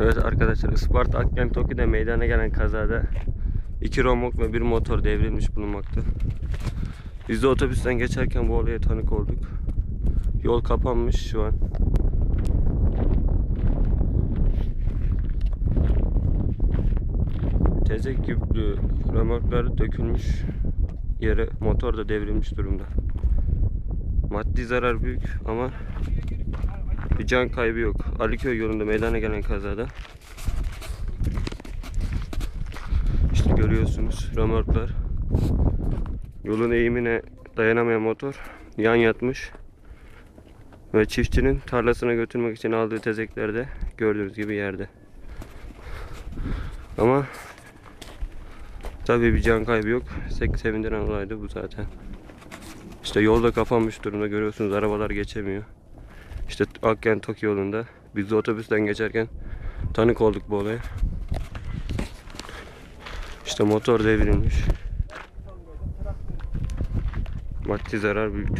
arkadaşlar Isparta Akkent Toki'de meydana gelen kazada iki romok ve bir motor devrilmiş bulunmakta. Biz de otobüsten geçerken bu olaya tanık olduk. Yol kapanmış şu an. Tezek yüklü römorklar dökülmüş yere motor da devrilmiş durumda. Maddi zarar büyük ama bir can kaybı yok. Aliköy yolunda meydana gelen kazada. İşte görüyorsunuz römorklar. Yolun eğimine dayanamayan motor yan yatmış. Ve çiftçinin tarlasına götürmek için aldığı tezekler de gördüğünüz gibi yerde. Ama tabii bir can kaybı yok. Sek sevindiren olaydı bu zaten. İşte yolda kapanmış durumda görüyorsunuz arabalar geçemiyor. İşte Akkent Toki yolunda biz de otobüsten geçerken tanık olduk bu olaya. İşte motor devrilmiş. Maddi zarar büyük.